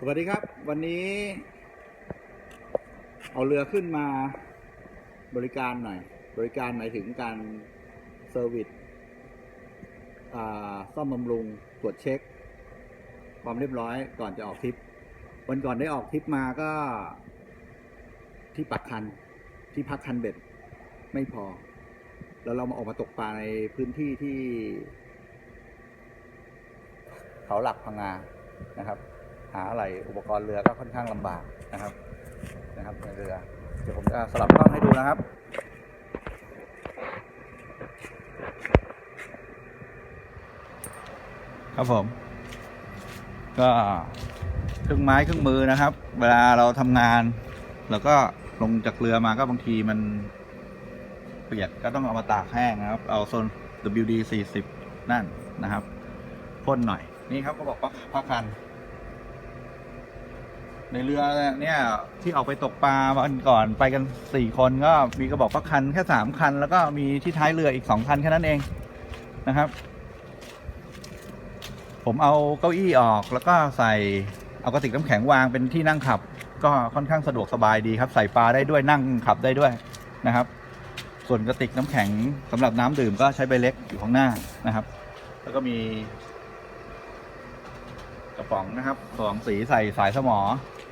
สวัสดีครับ วันนี้ เอาเรือขึ้นมาบริการหน่อย บริการหมายถึงการเซอร์วิสซ่อมบำรุงตรวจเช็ค ความเรียบร้อยก่อนจะออกทริป วันก่อนได้ออกทริปมาก็ ที่ปักคันที่พักคันเบ็ด ไม่พอ แล้วเรามาออกมาตกปลาในพื้นที่ที่ เขาหลักพังงานะครับาอะไรอุปกรณ์เรือก็ค่อนข้างลำบากนะครับนะครับในเรือ เดี๋ยวผมจะสลับกล้องให้ดูนะครับครับผม ก็เครื่องไม้เครื่องมือนะครับ เวลาเราทำงานแล้วก็ลงจากเรือมาก็บางทีมันเปียกก็ต้องเอามาตากแห้งนะครับ เอาโซน WD 40 นั่นนะครับพ่นหน่อย นี่ครับก็บอกว่าพักคัน ในเรือเนี่ยที่ออกไปตกปลาวันก่อนไปกันสี่คนก็มีกระบอกพักคันแค่สามคัน แล้วก็มีที่ท้ายเรืออีกสองคันแค่นั้นเองนะครับ ผมเอาเก้าอี้ออกแล้วก็ใส่เอากระติกน้ำแข็งวางเป็นที่นั่งขับ ก็ค่อนข้างสะดวกสบายดีครับใส่ปลาได้ด้วยนั่งขับได้ด้วยนะครับ ส่วนกระติกน้ำแข็งสำหรับน้ำดื่มก็ใช้ใบเล็กอยู่ข้างหน้านะครับ แล้วก็มีกระป๋องนะครับกระป๋องสีใส่สายสมอ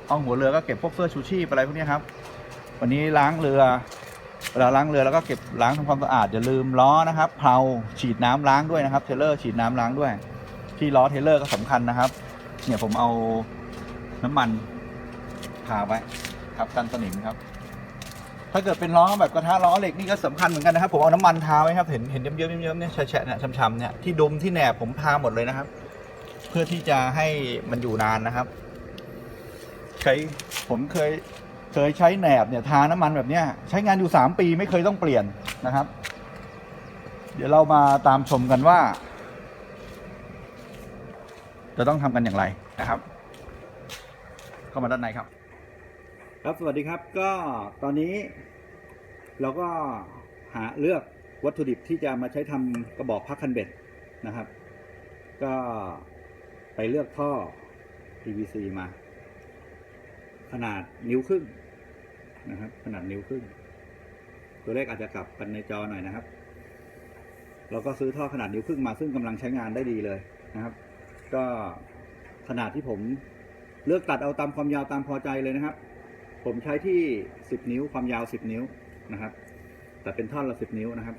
ห้องหัวเรือก็เก็บพวกเสื้อชูชีพอะไรพวกนี้ครับ วันนี้ล้างเรือเวลาล้างเรือแล้วก็เก็บล้างทำความสะอาดอย่าลืมล้อนะครับเพลาฉีดน้ำล้างด้วยนะครับเทเลอร์ฉีดน้ำล้างด้วย ที่ล้อเทเลอร์ก็สำคัญนะครับ เนี่ยผมเอาน้ำมันทาไว้ครับกันสนิมครับ ถ้าเกิดเป็นล้อแบบกระทะล้อเหล็กนี่ก็สำคัญเหมือนกันนะครับ ผมเอาน้ำมันทาไว้ครับเห็นเห็นเยิ้มเยิ้มเนี่ยแฉะเนี่ยช้ำๆเนี่ยที่ดมที่แหนบผมทาหมดเลยนะครับ เพื่อที่จะให้มันอยู่นานนะครับ ใช้ผมเคยเคยใช้แหนบเนี่ยทาน้ำมันแบบเนี้ยใช้งานอยู่สามปีไม่เคยต้องเปลี่ยนนะครับ เดี๋ยวเรามาตามชมกันว่า จะต้องทำกันอย่างไรนะครับ เข้ามาด้านในครับ ครับสวัสดีครับก็ตอนนี้ เราก็หาเลือกวัตถุดิบที่จะมาใช้ทำกระบอกพักคันเบ็ดนะครับ ก็ไปเลือกท่อ PVC มา ขนาดนิ้วครึ่งนะครับ ขนาดนิ้วครึ่ง ตัวเลขอาจจะกลับกันในจอหน่อยนะครับ เราก็ซื้อท่อขนาดนิ้วครึ่งมาซึ่งกำลังใช้งานได้ดีเลยนะครับ ก็ขนาดที่ผมเลือกตัดเอาตามความยาวตามพอใจเลยนะครับ ผมใช้ที่ 10 นิ้วความยาว 10 นิ้วนะครับ แต่เป็นท่อนละ 10 นิ้วนะครับ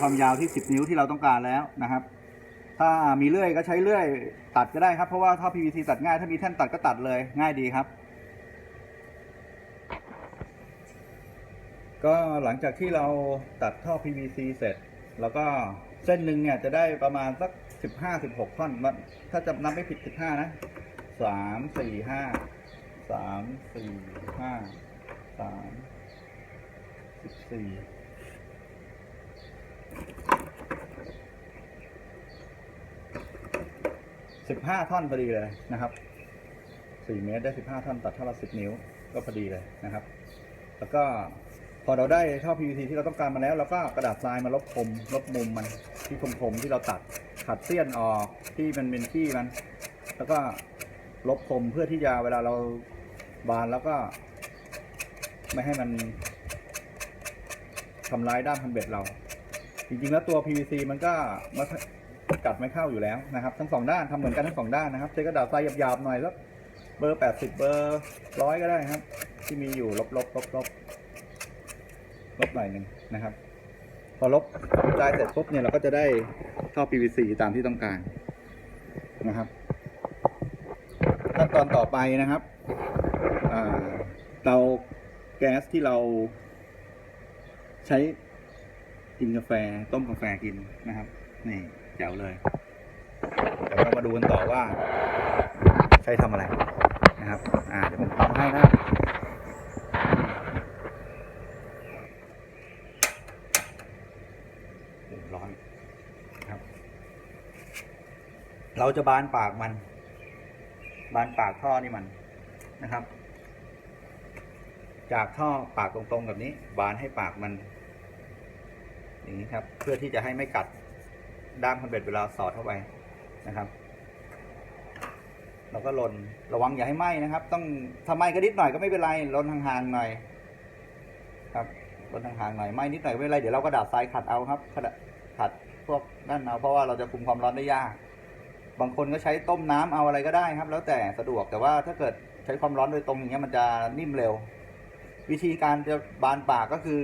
ความยาวที่ 10 นิ้วที่เราต้องการแล้วนะครับ ถ้ามีเลื่อยก็ใช้เลื่อยตัดก็ได้ครับ เพราะว่าถ้า PVC ตัดง่าย ถ้ามีแท่นตัดก็ตัดเลยง่ายดีครับ ก็หลังจากที่เราตัดท่อ PVC เสร็จ แล้วก็เส้นหนึ่งเนี่ยจะได้ประมาณสัก 15-16ท่อน ถ้าจำนับไม่ผิด 15 นะ 3 4 5 3 4 5 3 14 สิบห้าท่อนพอดีเลยนะครับสี่เมตรได้สิบห้าท่อนตัดเท่าละสิบนิ้วก็พอดีเลยนะครับ แล้วก็พอเราได้ท่อ PVC ที่เราต้องการมาแล้วเราก็กระดาษทรายมาลบคมลบมุมมันที่คมๆที่เราตัดขัดเสี้ยนออกที่มันเป็นที่มัน แล้วก็ลบคมเพื่อที่จะเวลาเราบานแล้วก็ ไม่ให้มันทำร้ายด้ามพันเบ็ดเรา จริงๆแล้วตัว PVC มันก็มา กัดไม่เข้าอยู่แล้วนะครับ ทั้งสองด้านทำเหมือนกันทั้งสองด้านนะครับใช้กระดาษทรายหยาบๆหน่อยสักเบอร์80เบอร์ร้อยก็ได้ครับ ที่มีอยู่ลบๆลบลบลบลบหน่อยหนึ่งนะครับ พอลบทรายเสร็จปุ๊บเนี่ยเราก็จะได้ท่อ PVC ตามที่ต้องการนะครับขั้นตอนต่อไปนะครับเตาแก๊สที่เราใช้กินกาแฟต้มกาแฟกินนะครับนี่ จ๋วเลยเดี๋ยวเรามาดูกันต่อว่า ใช้ทำอะไรนะครับ อ่าเดี๋ยวผมทำให้นะร้อยครับ เราจะบานปากมัน บานปากท่อนี่มันนะครับ จากท่อปากตรงๆแบบนี้ บานให้ปากมัน อย่างนี้ครับ เพื่อที่จะให้ไม่กัด ด้ามคันเบ็ดเวลาสอดเข้าไปนะครับ เราก็ลนระวังอย่าให้ไหม้นะครับ ต้องถ้าไหม้ก็นิดหน่อยก็ไม่เป็นไรลนห่างๆหน่อย ครับลนห่างๆหน่อยไหม้นิดหน่อยไม่เป็นไรเดี๋ยวเราก็ดาดทรายขัดเอาครับขัดพวกนั่นเอาเพราะว่าเราจะคุมความร้อนได้ยาก บางคนก็ใช้ต้มน้ำเอาอะไรก็ได้ครับ แล้วแต่สะดวกแต่ว่าถ้าเกิดใช้ความร้อนโดยตรงอย่างเงี้ยมันจะนิ่มเร็ว วิธีการจะบานปากก็คือ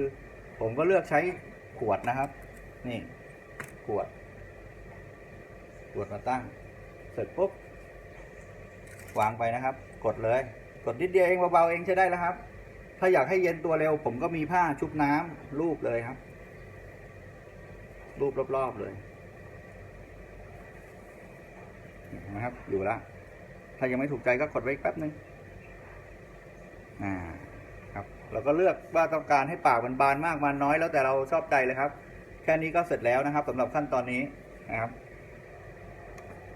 ผมก็เลือกใช้ขวดนะครับ นี่ขวด ขวดมาตั้ง เสร็จปุ๊บวางไปนะครับ กดเลย กดนิดเดียวเองเบาๆเองใช้ได้แล้วครับ ถ้าอยากให้เย็นตัวเร็ว ผมก็มีผ้าชุบน้ำรูปเลยครับ รูปรอบๆเลยเห็นะครับ อยู่แล้วถ้ายังไม่ถูกใจก็กดไว้แป๊บนึงอ่าครับ เราก็เลือกว่าต้องการให้ปากมันบานมากบานน้อยแล้วแต่เราชอบใจเลยครับ แค่นี้ก็เสร็จแล้วนะครับสำหรับขั้นตอนนี้นะครับ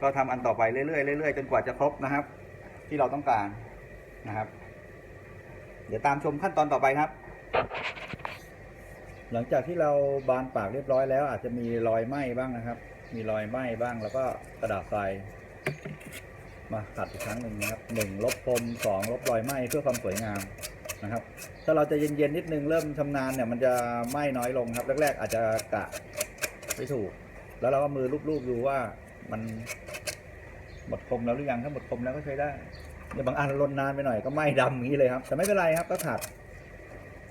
ก็ทำอันต่อไปเรื่อยๆเรื่อยๆจนกว่าจะครบนะครับ ที่เราต้องการนะครับ เดี๋ยวตามชมขั้นตอนต่อไปครับ หลังจากที่เราบานปากเรียบร้อยแล้ว อาจจะมีรอยไหม้บ้างนะครับ มีรอยไหม้บ้างแล้วก็กระดาษทรายมาขัดอีกครั้งหนึ่งนะครับหนึ่งลบพรมสองลบรอยไหม้เพื่อความสวยงามนะครับ ถ้าเราจะเย็นๆนิดนึงเริ่มชำนาญเนี่ยมันจะไหม้น้อยลงครับ แรก ๆ อาจจะกะไม่ถูก แล้วเราก็มือรูปๆดูว่า มันหมดคมแล้วหรือยังถ้าหมดคมแล้วก็ใช้ได้เนี่ยบางอันลนนานไปหน่อยก็ไหม้ดำอย่างนี้เลยครับ แต่ไม่เป็นไรครับก็ขัด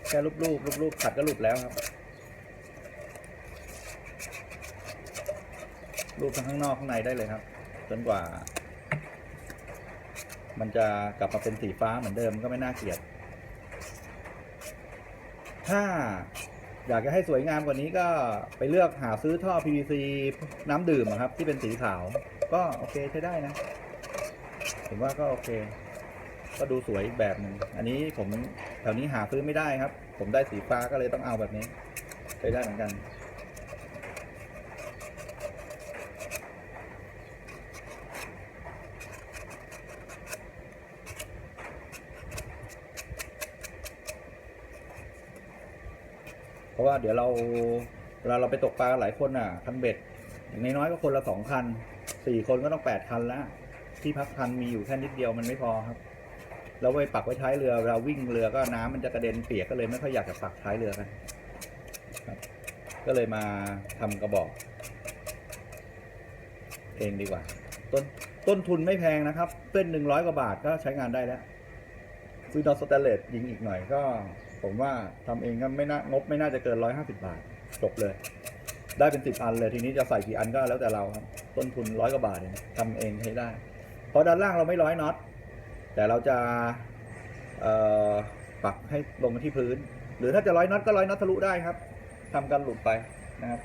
แค่รูปรูปรูปรูปขัดก็หลุดแล้วครับรูปทั้งข้างนอกข้างในได้เลยครับ จนกว่า มันจะกลับมาเป็นสีฟ้าเหมือนเดิมก็ไม่น่าเกลียด ถ้า อยากจะให้สวยงามกว่านี้ก็ไปเลือกหาซื้อท่อ PVC น้ำดื่มอะครับ ที่เป็นสีขาว ก็โอเคใช้ได้นะผมว่าก็โอเค ก็ดูสวยอีกแบบหนึ่งอันนี้ผมแถวนี้หาซื้อไม่ได้ครับ ผมได้สีฟ้าก็เลยต้องเอาแบบนี้ใช้ได้เหมือนกัน ราะว่าเดี๋ยวเราเวลาเราไปตกปลาหลายคนอะคันเบ็ดอย่างน้อยๆก็คนละสองคันสี่คนก็ต้องแปดคันแล้วที่พักคันมีอยู่แค่นิดเดียวมันไม่พอครับเราไปปักไว้ท้ายเรือเวลาวิ่งเรือก็น้ำมันจะกระเด็นเปียกก็เลยไม่ค่อยอยากจะปักท้ายเรือกันครับก็เลยมาทำกระบอก เองดีกว่า ต้นต้นทุนไม่แพงนะครับเส้นหนึ่งร้อยกว่าบาทก็ใช้งานได้แล้วซื้อดอสแตนเลสยิงอีกหน่อยก็ ผมว่าทำเองก็ไม่น่างบไม่น่าจะเกินร้อยห้าสิบาท จบเลย ได้เป็นสิบอันเลยทีนี้จะใส่กี่อันก็แล้วแต่เราครับต้นทุนร้อยกว่าบาทเองทำเองให้ได้ เพราะด้านล่างเราไม่ร้อยน็อตแต่เราจะปักให้ลงมาที่พื้น หรือถ้าจะร้อยน็อตก็ร้อยน็อตทะลุได้ครับทำกันหลุดไปนะครับ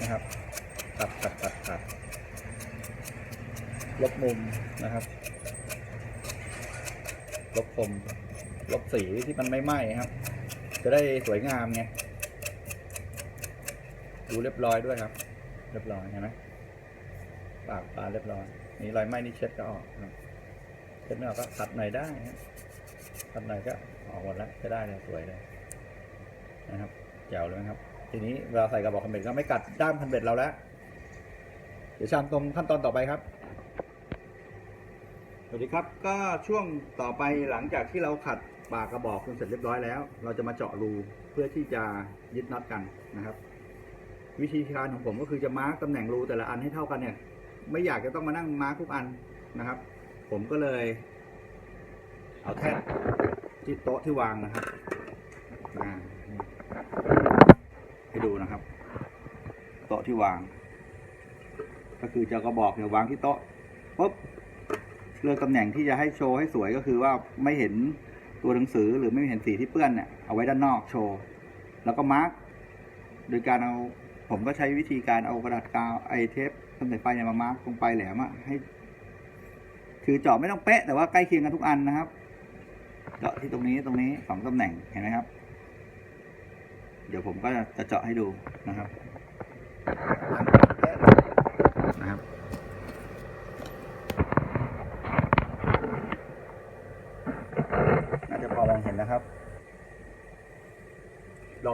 นะครับตัดตัดตัดตัดลบมุมนะครับ ลบคม ลบสีที่มันไม่ไหม้ครับ จะได้สวยงามไง ดูเรียบร้อยด้วยครับ เรียบร้อยเห็นไหมปากปลาเรียบร้อย นี่รอยไหม้นี่เช็ดก็ออกครับเช็ดไม่ออกก็ตัดหน่อยได้ครับตัดหน่อยก็ออกหมดแล้วจะได้เลยสวยเลยนะครับแจ๋วเลยนะครับ ทีนี้เวลาใส่กระบอกคันเบ็ดก็ไม่กัดด้ามคันเบ็ดเราแล้ว เดี๋ยวชามตรงขั้นตอนต่อไปครับ วัสดีครับก็ช่วงต่อไปหลังจากที่เราขัดปากกระบอกจนเสร็จเรียบร้อยแล้ว เราจะมาเจาะรูเพื่อที่จะยึดน็อตกันนะครับ วิธีการของผมก็คือจะมาร์กตำแหน่งรูแต่ละอันให้เท่ากันเนี่ย ไม่อยากจะต้องมานั่งมาร์กทุกอันนะครับ ผมก็เลย เอาแท่นที่โต๊ะที่วางนะครับอ่าให้ดูนะครับ โต๊ะที่วาง ก็คือจะกระบอกเนี่ยวางที่โต๊ะปุ๊บ เลือกตำแหน่งที่จะให้โชว์ให้สวยก็คือว่าไม่เห็นตัวหนังสือหรือไม่เห็นสีที่เปื้อนเนี่ยเอาไว้ด้านนอกโชว์ แล้วก็มาร์กโดยการเอาผมก็ใช้วิธีการเอากระดาษกาวไอเทปทำสายไฟเนี่ยมามาร์กตรงปลายแหลมอะให้ คือเจาะไม่ต้องเป๊ะแต่ว่าใกล้เคียงกันทุกอันนะครับเจาะที่ตรงนี้ตรงนี้สองตำแหน่งเห็นไหมครับ เดี๋ยวผมก็จะเจาะให้ดูนะครับ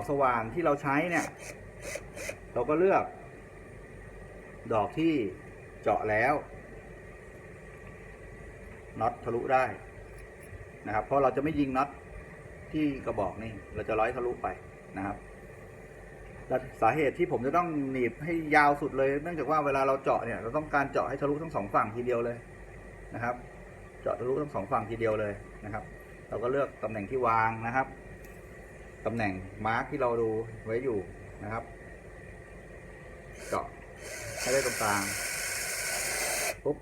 สว่านที่เราใช้เนี่ย เราก็เลือก ดอกที่เจาะแล้วน็อตทะลุได้นะครับ เพราะเราจะไม่ยิงน็อตที่กระบอกนี่ เราจะร้อยทะลุไปนะครับและสาเหตุที่ผมจะต้องหนีบให้ยาวสุดเลย เนื่องจากว่าเวลาเราเจาะเนี่ย เราต้องการเจาะให้ทะลุทั้งสองฝั่งทีเดียวเลยนะครับ เจาะทะลุทั้งสองฝั่งทีเดียวเลยนะครับ เราก็เลือกตำแหน่งที่วางนะครับ ตำแหน่งมาร์กที่เราดูไว้อยู่นะครับ เจาะให้ได้ตรงกลางปุ๊บ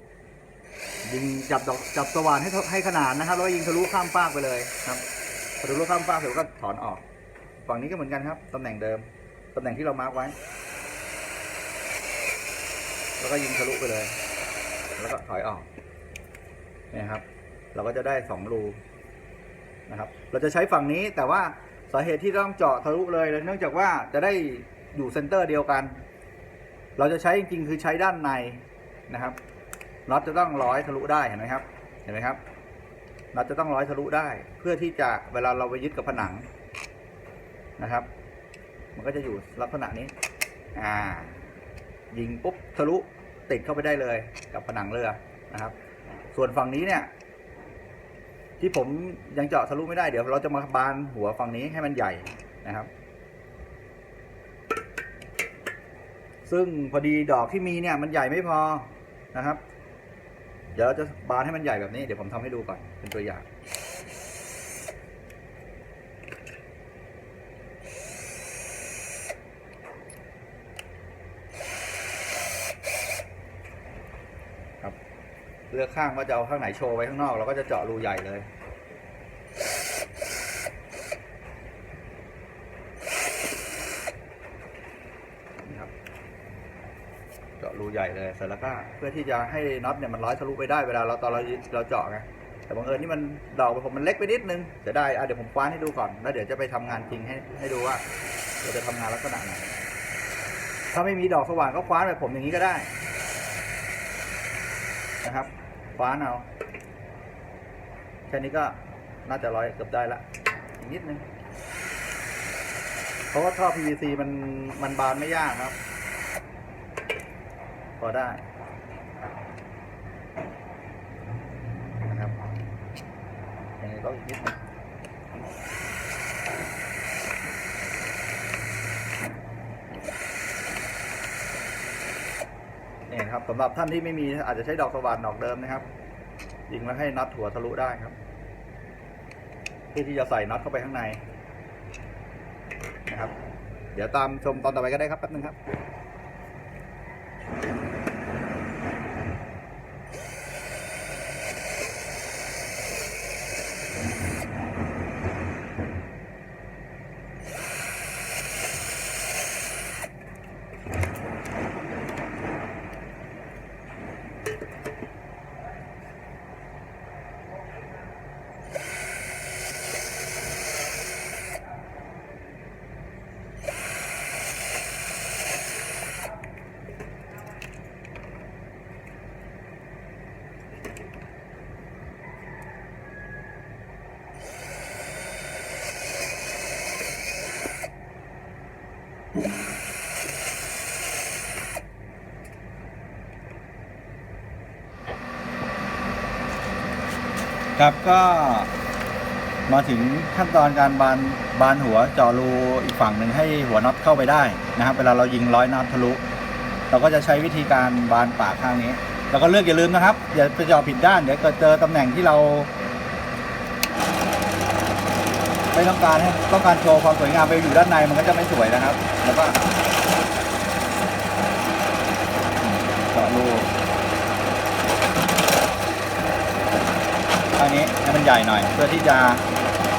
ยิงจับดอกจับสว่านให้ให้ขนาดนะครับ แล้วยิงทะลุข้ามฟากไปเลยครับทะลุข้ามฟากเสร็จก็ถอนออกฝั่งนี้ก็เหมือนกันครับตำแหน่งเดิมตำแหน่งที่เรามาร์กไว้ แล้วก็ยิงทะลุไปเลย แล้วก็ถอยออกนี่ครับ เราก็จะได้สองรูนะครับ เราจะใช้ฝั่งนี้แต่ว่าาเหตุที่ต้องเจาะทะลุเลยเนื่องจากว่าจะได้อยู่เซนเตอร์เดียวกัน เราจะใช้จริงๆคือใช้ด้านในนะครับน็อตจะต้องร้อยทะลุได้เห็นไหมครับ เห็นไหมครับน็อตจะต้องร้อยทะลุได้ เพื่อที่จะเวลาเราไปยึดกับผนังนะครับ มันก็จะอยู่ลักษณะนี้ อ่า ยิงปุ๊บทะลุติดเข้าไปได้เลยกับผนังเรือนะครับ ส่วนฝั่งนี้เนี่ย ที่ผมยังเจาะทะลุไม่ได้เดี๋ยวเราจะมาบานหัวฝั่งนี้ให้มันใหญ่นะครับ ซึ่งพอดีดอกที่มีเนี่ยมันใหญ่ไม่พอนะครับ เดี๋ยวเราจะบานให้มันใหญ่แบบนี้เดี๋ยวผมทำให้ดูก่อนเป็นตัวอย่าง เลือกข้างว่าจะเอาข้างไหนโชว์ไว้ข้างนอกเราก็จะเจาะรูใหญ่เลยนี่ครับเจาะรูใหญ่เลยเสร็จแล้วก็เพื่อที่จะให้น็อตเนี่ยมันร้อยทะลุไปได้เวลาเราตอนเราเราเจาะไงแต่บังเอิญนี่มันดอกผมมันเล็กไปนิดนึงจะได้อะเดี๋ยวผมคว้านให้ดูก่อนแล้วเดี๋ยวจะไปทำงานจริงให้ให้ดูว่าเราจะทำงานลักษณะไหนถ้าไม่มีดอกสว่างก็คว้านแบบผมอย่างนี้ก็ได้นะครับ คว้านเอาแค่นี้ก็น่าจะร้อยเกือบได้ละอีกนิดนึงเพราะว่าท่อ PVC มันมันบานไม่ยากครับ พอได้นะครับยังไงก็อีกนิดนึง นะครับสำหรับท่านที่ไม่มีอาจจะใช้ดอกสว่านดอกเดิมนะครับยิงแล้วให้น็อตหัวทะลุได้ครับ เพื่อที่จะใส่น็อตเข้าไปข้างในนะครับ เดี๋ยวตามชมตอนต่อไปก็ได้ครับแป๊บนึงครับ ครับก็มาถึงขั้นตอนการบานบานหัวเจาะรูอีกฝั่งหนึ่งให้หัวน็อตเข้าไปได้นะครับเวลาเรายิงร้อยน็อตทะลุเราก็จะใช้วิธีการบานปากข้างนี้แล้วก็เลือกอย่าลืมนะครับ อย่าไปเจาะผิดด้านเดี๋ยวเกิดเจอตำแหน่งที่เราไม่ต้องการให้ต้องการโชว์ความสวยงามไปอยู่ด้านในมันก็จะไม่สวยนะครับ แล้วก็เจาะรู ข้างนี้ให้มันใหญ่หน่อย เพื่อที่จะ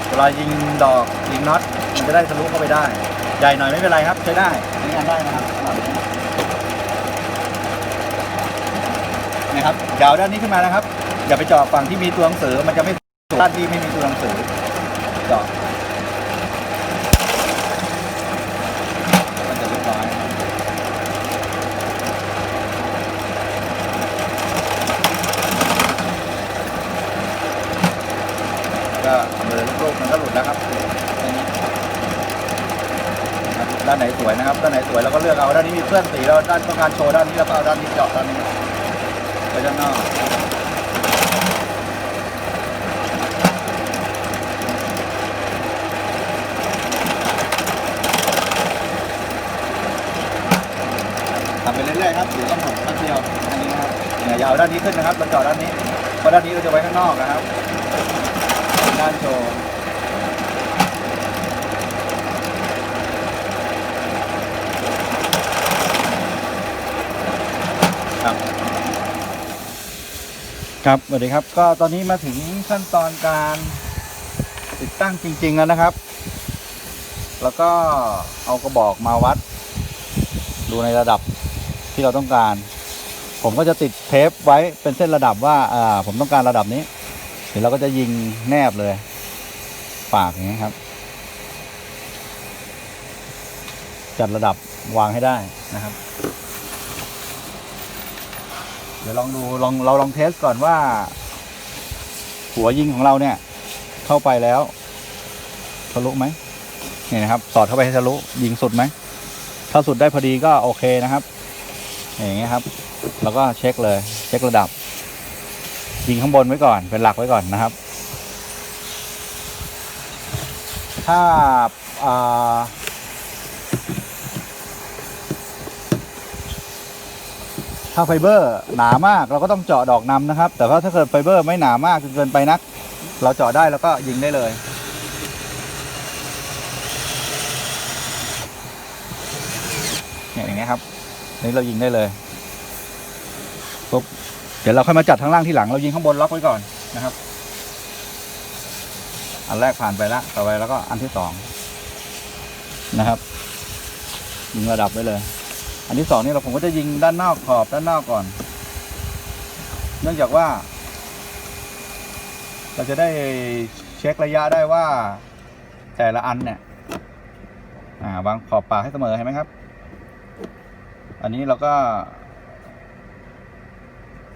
เวลายิงดอกยิงน็อตมันจะได้ทะลุเข้าไปได้ ใหญ่หน่อยไม่เป็นไรครับใช้ได้ใช้งานได้นะครับนะครับยาวด้านนี้ขึ้นมานะครับ อย่าไปเจาะฝั่งที่มีตัวหนังสือมันจะไม่ด้านที่ไม่มีตัวหนังสือเจาะมันจะเรียบร้อย ก็มือลูกๆมันก็หลุดแล้วครับแค่นี้ นะครับด้านไหนสวยเราด้านนี้มีเพื่อนสีเราด้านต้องการโชว์ด้านนี้แล้วก็เอาด้านนี้เจาะด้านนี้ไปด้านนอกทำไปเรื่อยๆครับเดี๋ยวก็หมดแป๊บเดียวอันนี้นะครับเนี่ยอยาวด้านนี้ขึ้นนะครับเราเจาะด้านนี้เพราะด้านนี้เราจะไว้ข้างนอกนะครับด้านโชว์ ครับสวัสดีครับก็ตอนนี้มาถึงขั้นตอนการติดตั้งจริง ๆ แล้วนะครับ แล้วก็เอากระบอกมาวัด ดูในระดับที่เราต้องการ ผมก็จะติดเทปไว้เป็นเส้นระดับว่าอ่าผมต้องการระดับนี้เดี๋ยวเราก็จะยิงแนบเลย ปากอย่างนี้ครับ จัดระดับวางให้ได้นะครับ ดี๋ยวลองดูลองเราลองเทสก่อนว่า หัวยิงของเราเนี่ย เข้าไปแล้วทะลุไหมนี่นะครับ สอดเข้าไปให้ทะลุยิงสุดไหมถ้าสุดได้พอดีก็โอเคนะครับ อย่างเงี้ยครับ แล้วก็เช็คเลย เช็คระดับ ยิงข้างบนไว้ก่อน เป็นหลักไว้ก่อนนะครับ ถ้าอ่า ถ้าไฟเบอร์หนามากเราก็ต้องเจาะดอกนำนะครับ แต่ว่าถ้าเกิดไฟเบอร์ไม่หนามากจนเกินไปนัก เราเจาะได้แล้วก็ยิงได้เลย อย่างเงี้ครับนี่เรายิงได้เลยปุ๊บเดี๋ยวเราค่อยมาจัดข้างล่างที่หลัง เรายิงข้างบนล็อกไว้ก่อนนะครับ อันแรกผ่านไปแล้วต่อไปแล้วก็อันที่สองนะครับยิงระดับไว้เลย อันที่สองนี่เราผมก็จะยิงด้านนอกขอบด้านนอกก่อน เนื่องจากว่า เราจะได้เช็คระยะได้ว่า แต่ละอันเนี่ยอ่าวางขอบปากให้เสมอเห็นไหมครับ อันนี้เราก็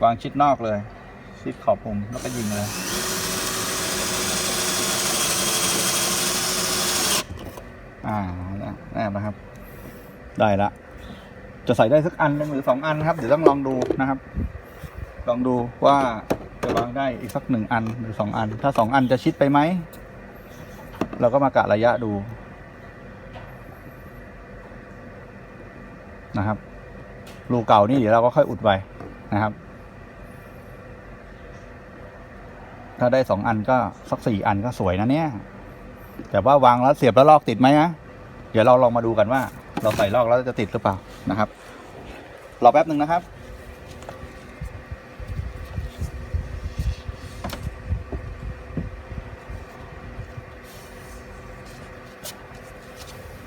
วางชิดนอกเลย ชิดขอบมุมแล้วก็ยิงเลยอ่าแนบนะครับ ได้ละ จะใส่ได้สักอันหนึ่งหรือสองอันนะครับ เดี๋ยวต้องลองดูนะครับ ลองดูว่าจะวางได้อีกสักหนึ่งอันหรือสองอัน ถ้าสองอันจะชิดไปไหม เราก็มากะระยะดูนะครับ รูเก่านี่เดี๋ยวเราก็ค่อยอุดไว้นะครับ ถ้าได้สองอันก็สักสี่อันก็สวยนะเนี่ย แต่ว่าวางแล้วเสียบแล้วลอกติดไหมนะ เดี๋ยวเราลองมาดูกันว่า เราใส่ลอกแล้วจะติดหรือเปล่านะครับรอแป๊บหนึ่งนะครับ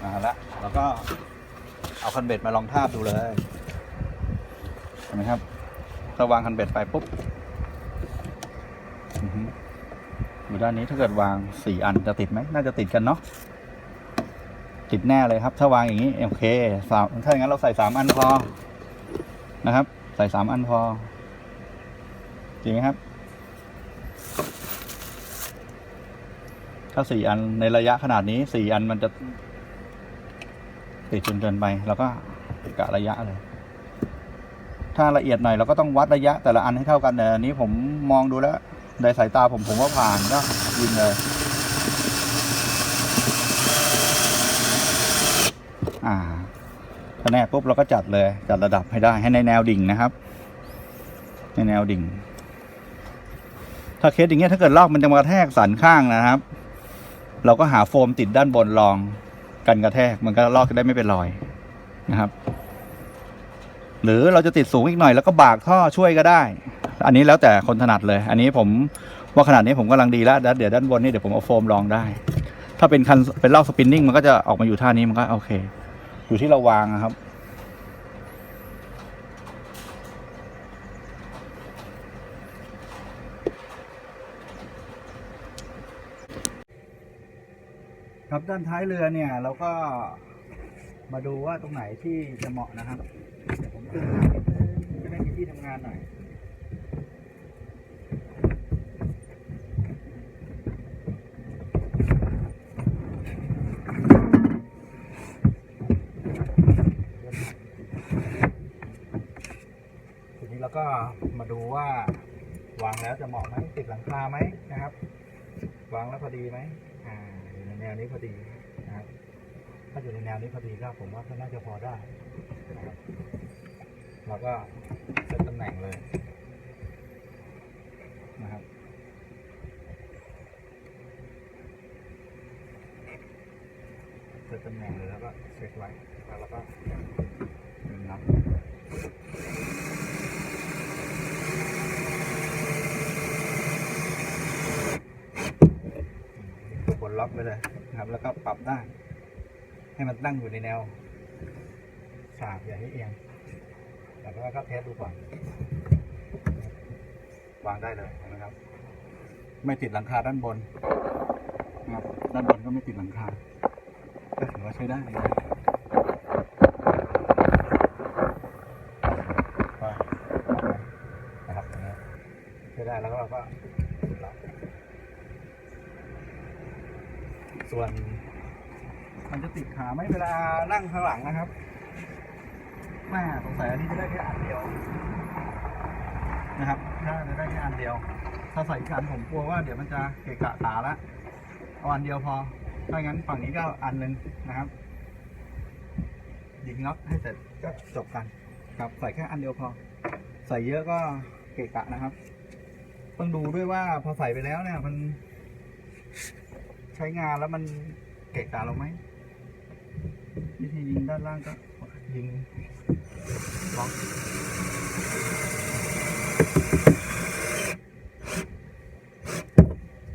มาละแล้วก็เอาคันเบ็ดมาลองทาบดูเลยเห็นไหมครับถ้าวางคันเบ็ดไปปุ๊บอยู่ด้านนี้ถ้าเกิดวางสี่อันจะติดไหมน่าจะติดกันเนาะ ติดแน่เลยครับ ถ้าวางอย่างนี้โอเคสามถ้าอย่างนั้นเราใส่สามอันพอนะครับ ใส่สามอันพอจริงไหมครับ ถ้าสี่อันในระยะขนาดนี้สี่อันมันจะติดจนเกินไปเราก็กะระยะเลย ถ้าละเอียดหน่อยเราก็ต้องวัดระยะแต่ละอันให้เท่ากันแต่อันนี้ผมมองดูแล้วในสายตาผมผมว่าผ่านก็ยิงเลย อ่าถ้าแน่ปุ๊บเราก็จัดเลยจัดระดับให้ได้ให้ในแนวดิ่งนะครับ ในแนวดิ่ง ถ้าเคสอย่างเงี้ยถ้าเกิดลอกมันจะมากระแทกสันข้างนะครับ เราก็หาโฟมติดด้านบนรองกันกระแทกมันก็ลอกได้ไม่เป็นรอยนะครับ หรือเราจะติดสูงอีกหน่อยแล้วก็บากท่อช่วยก็ได้ อันนี้แล้วแต่คนถนัดเลย อันนี้ผมว่าขนาดนี้ผมกำลังดีแล้วเดี๋ยวด้านบนนี่เดี๋ยวผมเอาโฟมรองได้ ถ้าเป็นคันเป็นลอกสปินนิ่งมันก็จะออกมาอยู่ท่านี้มันก็โอเค อยู่ที่เราวางนะครับ ครับด้านท้ายเรือเนี่ยเราก็มาดูว่าตรงไหนที่จะเหมาะนะครับเดี๋ยวผมตึงจะได้มีที่ทำงานหน่อย ก็มาดูว่าวางแล้ว จะเหมาะไหมติดหลังคาไหมนะครับวางแล้วพอดีไหมอ่าอยู่ในแนวนี้พอดีนะครับถ้าอยู่ในแนวนี้พอดีก็ผมว่าก็น่าจะพอได้นะครับเราก็เซตตำแหน่งเลยนะครับเซตตำแหน่งเลยแล้วก็เช็คไว้แล้วเราก็นับนล็อก ไปเลยนะครับ แล้วก็ปรับได้ให้มันตั้งอยู่ในแนวฉากอย่าให้เอียงแต่ก็ก็เทสดูก่อนวางได้เลยนะครับ ไม่ติดหลังคาด้านบนนะครับด้านบนก็ไม่ติดหลังคาก็ถือว่าใช้ได้นะครับว่านะครับอย่างเงี้ยใช้ได้แล้วก็เราก็ปิดล็อก ส่วน มันจะติดขาไหมเวลานั่งข้างหลังนะครับแม่สงสัยอันนี้จะได้แค่อันเดียว นะครับน่าจะได้แค่อันเดียว ถ้าใส่กันผมกลัวว่าเดี๋ยวมันจะเกะกะขาละเอาอันเดียวพอถ้างั้นฝั่งนี้ก็อันหนึ่งนะครับยิงน็อตให้เสร็จก็จบกันครับใส่แค่อันเดียวพอ ใส่เยอะก็เกะกะนะครับ ต้องดูด้วยว่าพอใส่ไปแล้วเนี่ยมัน ใช้งานแล้วมันเกะกะเราไหมวิธียิงด้านล่างก็ยิงล็อก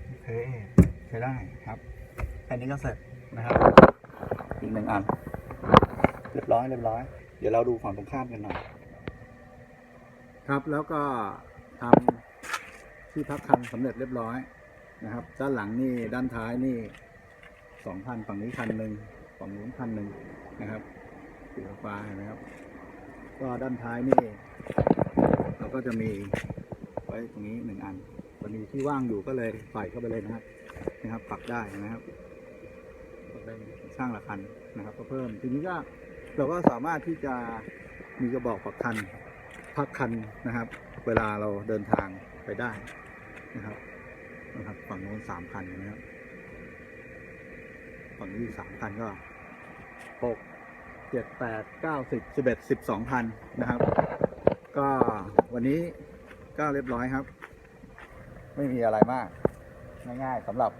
โอเคใช้ได้ครับแค่นี้ก็เสร็จนะครับอีกหนึ่งอันเรียบร้อยเรียบร้อย เดี๋ยวเราดูฝั่งตรงข้ามกันหน่อยครับแล้วก็ทำที่พักคันสำเร็จเรียบร้อย นะครับ ด้านหลังนี่ด้านท้ายนี่สองคันฝั่งนี้คันหนึ่งฝั่งนู้นคันหนึ่งนะครับสีฟ้าเห็นไหมครับ ก็ด้านท้ายนี่เราก็จะมีไว้ตรงนี้หนึ่งอันมันมีที่ว่างอยู่ก็เลยใส่เข้าไปเลยนะครับนะครับปรับได้นะครับสร้างละคันนะครับ ก็เพิ่มทีนี้ก็เราก็สามารถที่จะมีกระบอกปักคันพักคันนะครับ เวลาเราเดินทางไปได้นะครับ นะครับ ฝั่งโน้นสามคันนะครับฝั่งนี้สามคันก็หกเจ็ดแปดเก้าสิบสิบเอ็ดสิบสองคันนะครับ ก็วันนี้ก็เรียบร้อยครับ ไม่มีอะไรมาก ง่ายๆสำหรับ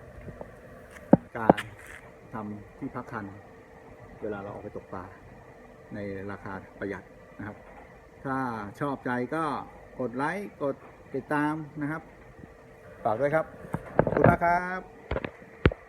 การทำที่พักคัน เวลาเราออกไปตกปลาในราคาประหยัดนะครับ ถ้าชอบใจก็กดไลค์ กดติดตามนะครับ ฝากด้วยครับ ขอบคุณมากครับ